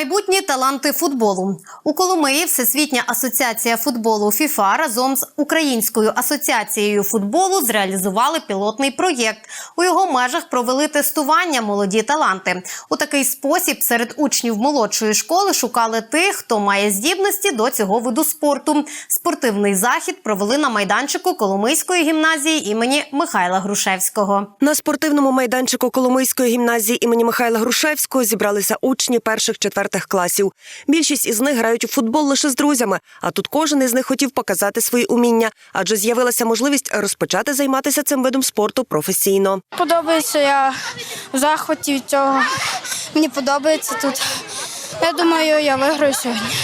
Майбутні таланти футболу у Коломиї Всесвітня асоціація футболу ФІФА разом з Українською асоціацією футболу зреалізували пілотний проєкт. У його межах провели тестування молоді таланти. У такий спосіб серед учнів молодшої школи шукали тих, хто має здібності до цього виду спорту. Спортивний захід провели на майданчику Коломийської гімназії імені Михайла Грушевського. На спортивному майданчику Коломийської гімназії імені Михайла Грушевського зібралися учні перших четвертих класів. Більшість із них грають у футбол лише з друзями, а тут кожен із них хотів показати свої уміння, адже з'явилася можливість розпочати займатися цим видом спорту професійно. Подобається я в захваті цього. Мені подобається тут. Я думаю, я виграю сьогодні.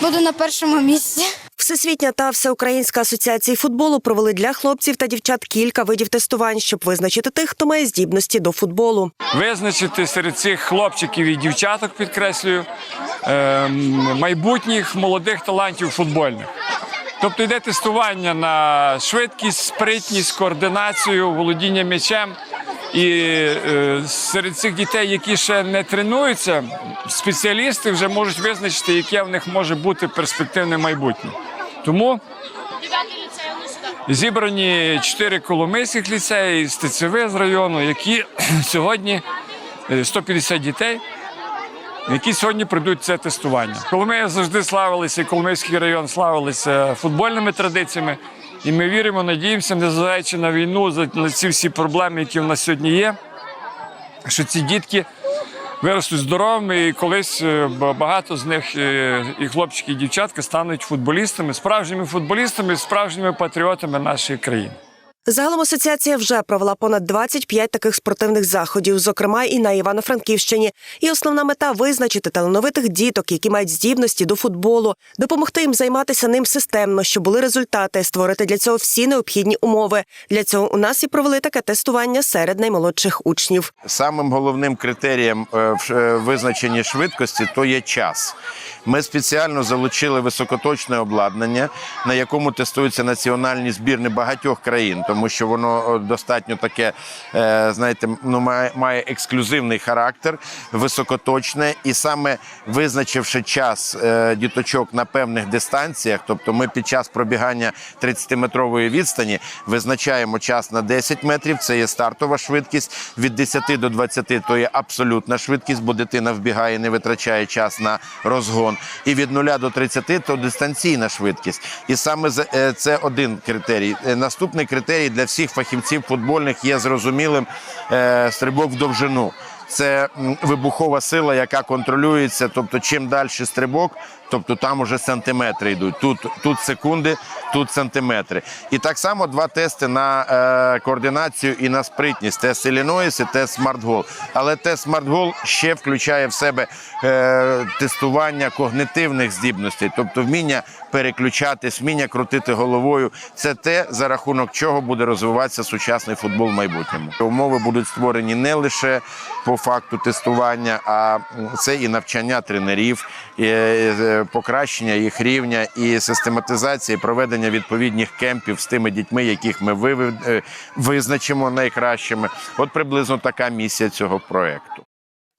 Буду на першому місці. Всесвітня та всеукраїнська асоціації футболу провели для хлопців та дівчат кілька видів тестувань, щоб визначити тих, хто має здібності до футболу. визначити серед цих хлопчиків і дівчаток, підкреслюю, ем, майбутніх молодих талантів футбольних. Тобто йде тестування на швидкість, спритність, координацію, володіння м'ячем. І е, серед цих дітей, які ще не тренуються, спеціалісти вже можуть визначити, яке в них може бути перспективне майбутнє. Тому Зібрані чотири коломийських ліцеї з ТЦВ з району, які сьогодні е, 150 дітей, які сьогодні пройдуть це тестування. Коломия завжди славилися, і Коломийський район славилися футбольними традиціями. І ми віримо, надіємося, незважаючи на війну, за- на ці всі проблеми, які в нас сьогодні є, що ці дітки виростуть здоровими, і колись е, багато з них е, і хлопчики, і дівчатки стануть футболістами, справжніми футболістами, справжніми патріотами нашої країни. Загалом асоціація вже провела понад 25 таких спортивних заходів, зокрема і на Івано-Франківщині. І основна мета визначити талановитих діток, які мають здібності до футболу, допомогти їм займатися ним системно, щоб були результати, створити для цього всі необхідні умови. Для цього у нас і провели таке тестування серед наймолодших учнів. Самим головним критерієм е, в е, визначенні швидкості то є час. Ми спеціально залучили високоточне обладнання, на якому тестуються національні збірни багатьох країн, тому що воно е, достатньо таке, е, знаєте, ну має, ексклюзивний характер, високоточне, і саме визначивши час е, діточок на певних дистанціях, тобто ми під час пробігання 30-метрової відстані визначаємо час на 10 метрів. Це є стартова швидкість. Від 10 до 20 то є абсолютна швидкість, бо дитина вбігає, не витрачає час на розгон. І від 0 до 30 то дистанційна швидкість. І саме це один критерій. Наступний критерій для всіх фахівців футбольних є зрозумілим е, стрибок в довжину. Це вибухова сила, яка контролюється. Тобто, чим далі стрибок, тобто там уже сантиметри йдуть. Тут, тут секунди, тут сантиметри. І так само два тести на е, координацію і на спритність. Тест Іллінойс і тест SmartGoal. Але тест SmartGoal ще включає в себе е, тестування когнитивних здібностей, тобто вміння переключатись, вміння крутити головою. Це те, за рахунок чого буде розвиватися сучасний футбол в майбутньому. Умови будуть створені не лише по факту тестування, а це і навчання тренерів, і е, покращення їх рівня, і систематизація, і проведення відповідних кемпів з тими дітьми, яких ми е, визначимо найкращими. От приблизно така місія цього проекту.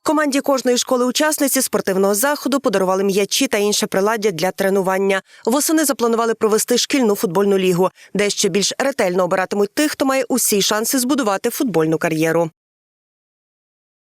Команді кожної школи-учасниці спортивного заходу подарували м'ячі та інше приладдя для тренування. Восени запланували провести шкільну футбольну лігу, де ще більш ретельно обиратимуть тих, хто має усі шанси збудувати футбольну кар'єру.